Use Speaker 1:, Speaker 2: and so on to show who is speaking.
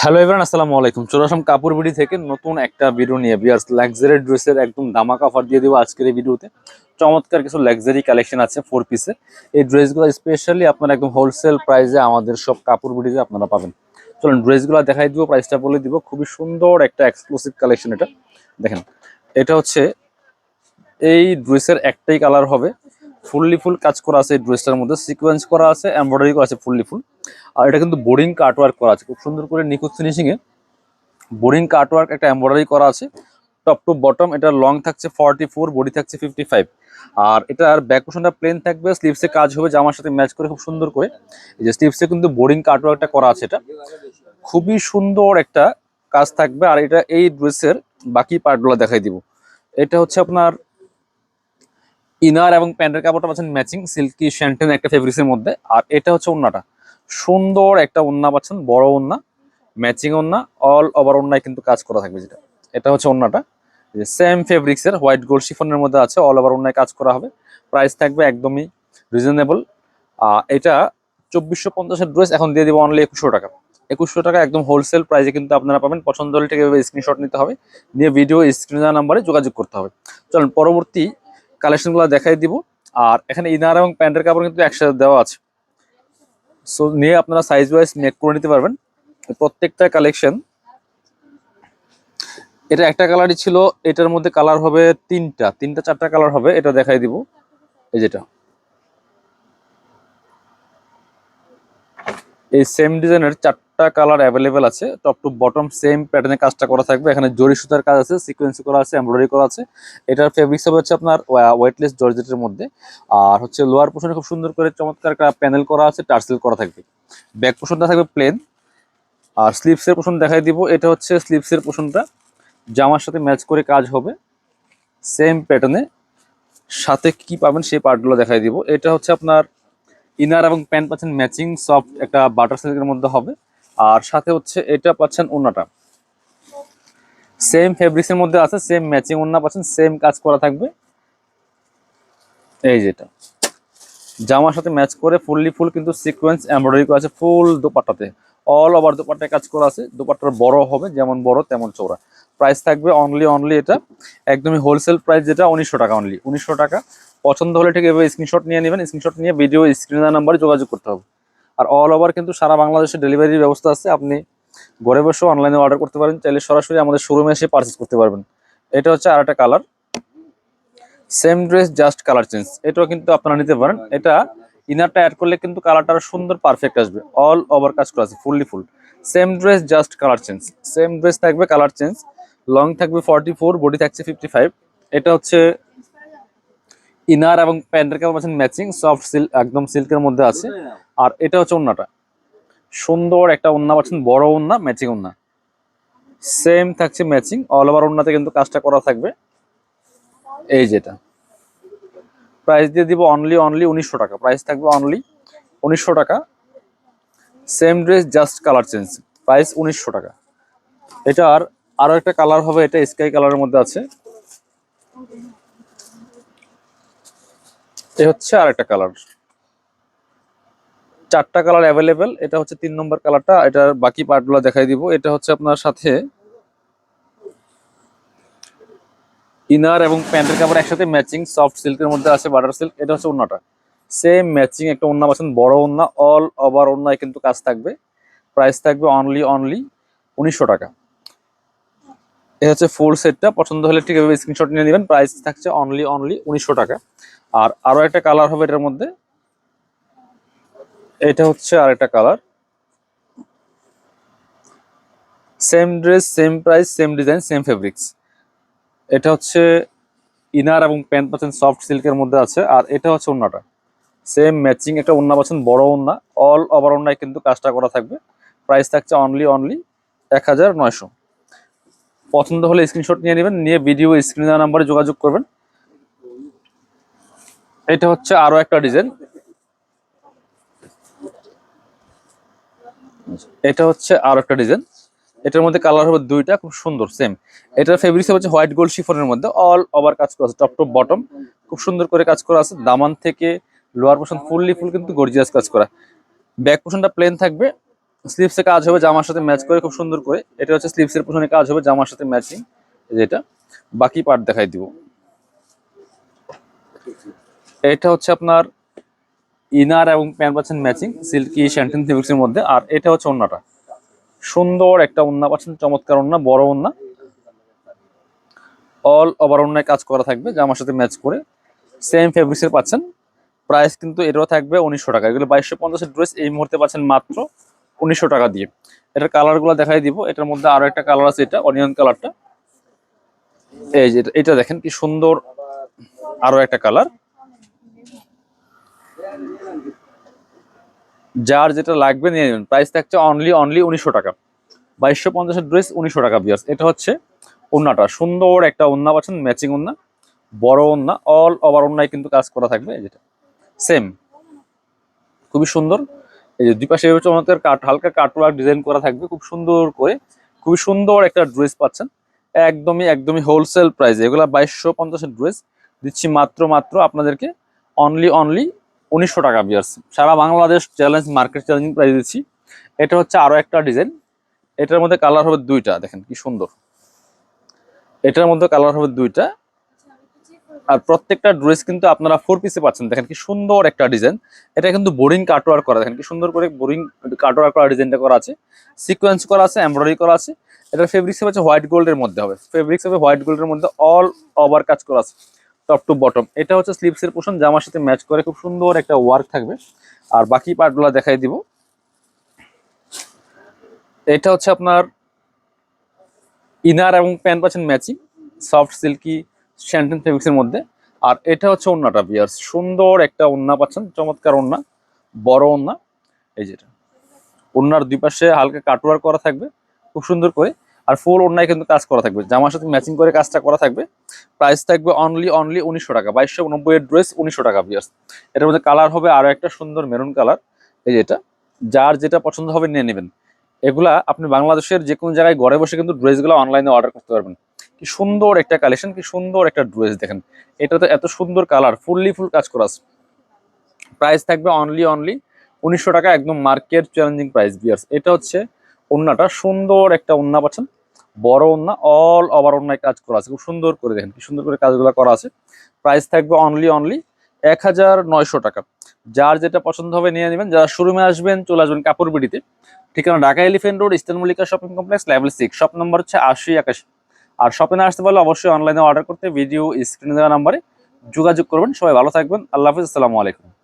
Speaker 1: Hello everyone আসসালামু আলাইকুম। চলে কাপুর বিডি থেকে নতুন একটা ভিডিও নিয়ে। বিয়ার্স লাক্সারি ড্রেসের একদম দামাকা অফার দিয়ে দেবো আজকের এই ভিডিওতে চমৎকার কিছু লাক্সারি কালেকশন আছে ফোর পিসের এই ড্রেসগুলো স্পেশালি আপনারা একদম হোলসেল প্রাইসে আমাদের সব কাপড় বিডিতে আপনারা পাবেন। চলুন ড্রেসগুলো দেখাই দিব প্রাইসটা বলে দিব। খুবই সুন্দর একটা এক্সক্লুসিভ কালেকশন এটা। দেখেন, এটা হচ্ছে এই ড্রেসের একটাই কালার হবে। ফুললি ফুল কাজ করা আছে এই ড্রেসটার মধ্যে। সিকোয়েন্স করা আছে এমব্রয়ডারি করা আছে ফুললি ফুল আর এটা কিন্তু বোরিং কাটওয়ার্ক করা আছে। খুব সুন্দর করে নিখুঁত ফিনিশিং এ বোরিং কাটওয়ার্ক একটা এমব্রয়ডারি করা আছে। টপ টু বটম এটা লং থাকছে ফর্টি ফোর বডি থাকছে ফিফটি ফাইভ আর এটার ব্যাক পোশনটা প্লেন থাকবে স্লিভসে কাজ হবে, জামার সাথে ম্যাচ করে খুব সুন্দর করে। এই যে স্লিভসে কিন্তু বোরিং কাটওয়ার্কটা করা আছে এটা। খুবই সুন্দর একটা কাজ থাকবে। আর এটা এই ড্রেসের বাকি পার্টগুলো দেখাই দিব। এটা হচ্ছে আপনার ইনার এবং প্যান্টের কাপড়টা পাচ্ছেন ম্যাচিং সিল্কি শ্যান্টেন একটা ফেব্রিক্সের মধ্যে। আর এটা হচ্ছে ওন্নাটা। সুন্দর একটা ওন্না পাচ্ছেন, বড় ওন্না ম্যাচিং ওন্না অল ওভার ওন্নায় কিন্তু কাজ করা থাকবে যেটা। এটা হচ্ছে ওন্নাটা। সেম ফেব্রিক্সের হোয়াইট গোল্ড শিফনের মধ্যে আছে অল ওভার ওন্নায় কাজ করা হবে। প্রাইস থাকবে একদমই রিজনেবল এটা চব্বিশশো পঞ্চাশের ড্রেস এখন দিয়ে দিব অনলি একুশশো টাকা। একুশশো টাকা একদম হোলসেল প্রাইসে কিন্তু আপনারা পাবেন। পছন্দ হলে এভাবে স্ক্রিনশট নিতে হবে। নিয়ে ভিডিও স্ক্রিন নাম্বারে যোগাযোগ করতে হবে। চলুন, পরবর্তী কালেকশনগুলো দেখাই দিব। আর এখানে ইনার এবং প্যান্টের কাপড় কিন্তু একসাথে দেওয়া আছে। সো নিয়ে আপনারা সাইজ ওয়াইজ মেক করে নিতে পারবেন। প্রত্যেকটা কালেকশন এটা একটা কালারই ছিল, এটার মধ্যে কালার হবে তিনটা তিনটা, চারটা কালার হবে, এটা দেখাই দিব, এই যেটা। এই সেম ডিজাইনের চারটা কালার অ্যাভেলেবেল আছে। টপ টু বটম সেম প্যাটার্নে কাজটা করা থাকবে। এখানে জরি সুতার কাজ আছে সিকোয়েন্সি করা আছে এমব্রয়ডারি করা আছে। এটার ফেব্রিক্স হবে হচ্ছে আপনার ওয়েটলেস জর্জেটের মধ্যে। আর হচ্ছে লোয়ার পোর্শনে খুব সুন্দর করে চমৎকার প্যানেল করা আছে টার্সেল করা থাকবে। ব্যাক পোর্শনটা থাকবে প্লেন আর স্লিপসের পোর্শন দেখাই দিব। এটা হচ্ছে স্লিপসের পোর্শনটা জামার সাথে ম্যাচ করে কাজ হবে। সেম প্যাটার্নে সাথে কি পাবেন সেই পার্টগুলো দেখাই দিব। এটা হচ্ছে আপনার ইনার এবং প্যান্ট পাচ্ছেন ম্যাচিং সফট একটা বাটার সিল্কের মধ্যে হবে। আর সাথে হচ্ছে এটা পাচ্ছেন ওনাটা সেম ফেব্রিক্সের মধ্যে আছে সেম ম্যাচিং ওনা পাচ্ছেন সেম কাজ করা থাকবে। এই যেটা জামার সাথে ম্যাচ করে ফুললি ফুল কিন্তু সিকোয়েন্স এমব্রয়ডারি করা আছে ফুল দোপাট্টাতে। অল ওভার দোপাট্টায় কাজ করা আছে, দোপাট্টার বড় হবে, যেমন বড় তেমন চৌড়া প্রাইস থাকবে অনলি অনলি এটা। একদমই হোলসেল প্রাইস যেটা, উনিশশো টাকা অনলি উনিশশো টাকা। পছন্দ হলে ঠিক এভাবে স্ক্রিনশট নিয়ে নেবেন স্ক্রিনশট নিয়ে ভিডিও স্ক্রিনার নাম্বারে যোগাযোগ করতে হবে। আর অল ওভার কিন্তু সারা বাংলাদেশে ডেলিভারির ব্যবস্থা আছে। আপনি ঘরে বসে অনলাইনে অর্ডার করতে পারেন। চাইলে সরাসরি আমাদের শোরুমে এসে পারচেস করতে পারবেন। এটা হচ্ছে আর একটা colour same dress just colour change এটাও কিন্তু আপনারা নিতে পারেন। এটা ইনারটা অ্যাড করলে কিন্তু কালারটা সুন্দর পারফেক্ট আসবে। অল ওভার কাজ করা আছে fully full same dress just colour change same dress থাকবে কালার চেঞ্জ লং থাকবে ফর্টি ফোর বডি থাকছে ফিফটি ফাইভ এটা হচ্ছে ইনার এবং প্যান্টের পাচ্ছেন ম্যাচিং সফট সিল্ক একদম সিল্কের মধ্যে আছে। আর এটা হচ্ছে ওন্নাটা। সুন্দর একটা ওন্না পাচ্ছেন, বড় ওন্না ম্যাচিং ওন্না। সেম থাকছে ম্যাচিং অল ওভার ওন্নাতে কিন্তু কাজটা করা থাকবে। এই যেটা প্রাইস দিয়ে দিব অনলি অনলি উনিশশো টাকা। প্রাইস থাকবে অনলি উনিশশো টাকা। Same dress just colour change price উনিশশো টাকা। এটা আর আরও একটা কালার হবে, এটা স্কাই কালারের মধ্যে আছে। এ হচ্ছে আর একটা কালার চারটা কালার অ্যাভেলেবেল এটা হচ্ছে তিন নম্বর কালারটা এটার বাকি পার্টগুলো দেখাই দিব। এটা হচ্ছে আপনার সাথে ইনার এবং প্যান্টের কাপড় একসাথে ম্যাচিং সফট সিল্কের মধ্যে আছে বাটার সিল্ক এটা হচ্ছে ওন্নাটা। সেম ম্যাচিং একটা ওন্না পাচ্ছেন, বড় ওন্না অল ওভার ওন্নায় কিন্তু কাজ থাকবে। প্রাইস থাকবে অনলি অনলি উনিশশো টাকা। এটা হচ্ছে ফুল সেটটা পছন্দ হলে ঠিক এভাবে স্ক্রিনশট নিয়ে নেবেন। প্রাইস থাকছে অনলি অনলি উনিশশো টাকা। আর আরও একটা কালার হবে এটার মধ্যে এটা হচ্ছে আর একটা colour. Same dress same price same design same fabrics এটা হচ্ছে ইনার এবং প্যান্ট পাচ্ছেন সফট সিল্কের মধ্যে আছে, আর এটা হচ্ছে ওন্নাটা। সেম ম্যাচিং একটা ওন্না পাচ্ছেন, বড় ওন্না। অল ওভার ওন্নায় কিন্তু কাজটা করা থাকবে। প্রাইস থাকছে অনলি অনলি এক হাজার নয়শো। পছন্দ হলে স্ক্রিনশট নিয়ে নেবেন, নিয়ে ভিডিও স্ক্রিন নাম্বারে যোগাযোগ করবেন। এটা হচ্ছে আরও একটা ডিজাইন এটা হচ্ছে আর একটা ডিজাইন। এটার মধ্যে কালার হবে দুইটা, খুব সুন্দর সেম এটার ফেব্রিক্স হচ্ছে হোয়াইট গোল্ড শিফনের মধ্যে অল ওভার কাজ করা আছে টপ টপ বটম খুব সুন্দর করে কাজ করা আছে, দামান থেকে লোয়ার পোর্শন ফুললি ফুল কিন্তু গর্জিয়াস কাজ করা। ব্যাক পোর্শনটা প্লেন থাকবে স্লিপসে কাজ হবে, জামার সাথে ম্যাচ করে খুব সুন্দর করে। এটা হচ্ছে স্লিপসের পিছনে কাজ হবে, জামার সাথে ম্যাচিং যেটা বাকি পার্ট দেখাই দিব। এটা হচ্ছে আপনার ইনার এবং প্যান্ট পাচ্ছেন ম্যাচিং, সিল্কি শ্যান্টিন ফেব্রিক্সের মধ্যে। আর এটা হচ্ছে ওন্নাটা। সুন্দর একটা ওন্না পাচ্ছেন, চমৎকার ওন্না, বড় ওন্না। অল ওভার ওন্নায় কাজ করা থাকবে জামার সাথে ম্যাচ করে। সেম ফেব্রিক্সের পাচ্ছেন। প্রাইস কিন্তু এটাও থাকবে উনিশশো টাকা। এগুলো বাইশশো পঞ্চাশের ড্রেস এই মুহূর্তে পাচ্ছেন মাত্র উনিশশো টাকা দিয়ে। এটার কালারগুলো দেখাই দিব। এটার মধ্যে আরও একটা কালার আছে এটা অনিয়ন কালারটা এই যে এটা- এটা দেখেন কি সুন্দর আরও একটা কালার যার যেটা লাগবে নিয়ে নেবেন। প্রাইস থাকছে অনলি অনলি উনিশশো টাকা। বাইশশো পঞ্চাশের ড্রেস উনিশশো টাকা বিয়ার্স এটা হচ্ছে ওন্নাটা। সুন্দর একটা ওন্না পাচ্ছেন ম্যাচিং ওন্না। বড় ওন্না। অল ওভার ওন্নায় কিন্তু কাজ করা থাকবে যেটা। সেম খুবই সুন্দর। এই যে দুই পাশে চমৎকার কাট হালকা কাটওয়ার্ক ডিজাইন করা থাকবে, খুব সুন্দর করে। খুবই সুন্দর একটা ড্রেস পাচ্ছেন। একদমই একদমই হোলসেল প্রাইস এগুলা বাইশশো পঞ্চাশের ড্রেস দিচ্ছি মাত্র মাত্র আপনাদেরকে। অনলি অনলি উনিশশো টাকা বিয়ার্স সারা Bangladesh challenge market challenging price দিচ্ছি। এটা হচ্ছে আরও একটা ডিজাইন এটার মধ্যে কালার হবে দুইটা, দেখেন কি সুন্দর। এটার মধ্যে কালার হবে দুইটা। আর প্রত্যেকটা ড্রেস কিন্তু আপনারা ফোর পিসে পাচ্ছেন। দেখেন কি সুন্দর একটা ডিজাইন এটা কিন্তু বোরিং কাটওয়ার করা। দেখেন কি সুন্দর করে বোরিং কাটওয়ার করা ডিজাইনটা করা আছে। সিকোয়েন্স করা আছে এমব্রয়ডারি করা আছে। এটার ফেব্রিক্স হচ্ছে হোয়াইট গোল্ডের মধ্যে হবে। ফেব্রিক্স হবে হোয়াইট গোল্ডের মধ্যে অল ওভার কাজ করা আছে। টপ টু বটম এটা হচ্ছে স্লিপসের পোষণ জামার সাথে ম্যাচ করে খুব সুন্দর একটা ওয়ার্ক থাকবে। আর বাকি পার্টগুলো দেখাই দিব। এটা হচ্ছে আপনার ইনার এবং প্যান্ট পাচ্ছেন ম্যাচিং সফট সিল্কি শ্যান্টেন ফেব্রিক্সের মধ্যে। আর এটা হচ্ছে ওন্নাটা বিয়ার্স সুন্দর একটা ওন্না পাচ্ছেন, চমৎকার ওন্না, বড় ওন্না। এই যেটা ওন্নার দুই পাশে হালকা কাটওয়ার করা থাকবে, খুব সুন্দর করে। আর ফুল ওন্নায় কিন্তু কাজ করা থাকবে। জামার সাথে ম্যাচিং করে কাজটা করা থাকবে। প্রাইস থাকবে অনলি অনলি উনিশশো টাকা। বাইশশো নব্বই এর ড্রেস উনিশশো টাকা বিয়ার্স এটার মধ্যে কালার হবে আরও একটা সুন্দর মেরুন কালার এই যেটা যার যেটা পছন্দ হবে নিয়ে নেবেন। এগুলা আপনি বাংলাদেশের যে কোনো জায়গায় ঘরে বসে কিন্তু ড্রেসগুলো অনলাইনে অর্ডার করতে পারবেন। কি সুন্দর একটা কালেকশন কি সুন্দর একটা ড্রেস দেখেন। এটাতে এত সুন্দর কালার ফুললি ফুল কাজ করা আছে। প্রাইস থাকবে অনলি অনলি উনিশশো টাকা, একদম মার্কেট চ্যালেঞ্জিং প্রাইস বিয়ার্স এটা হচ্ছে ওন্নাটা সুন্দর একটা ওন্না পাচ্ছেন। বড় ওন্না অল ওভার ওন্নায় কাজ করা আছে। খুব সুন্দর করে দেখেন, কি সুন্দর করে কাজগুলো করা আছে। প্রাইস থাকবে অনলি অনলি এক হাজার নয়শো টাকা। যার যেটা পছন্দ হবে নিয়ে নেবেন। যারা শোরুমে আসবেন, চলে আসবেন কাপড় বিডিতে। ঠিকানা Dhaka elephant road, eastern Mallika shopping complex level six shop number হচ্ছে আশি একাশি। আর শপে না আসতে পারলে অবশ্যই অনলাইনে অর্ডার করতে ভিডিও স্ক্রিনে দেওয়া নাম্বারে যোগাযোগ করবেন। সবাই ভালো থাকবেন। আল্লাহ হাফিজ। আসসালামু আলাইকুম।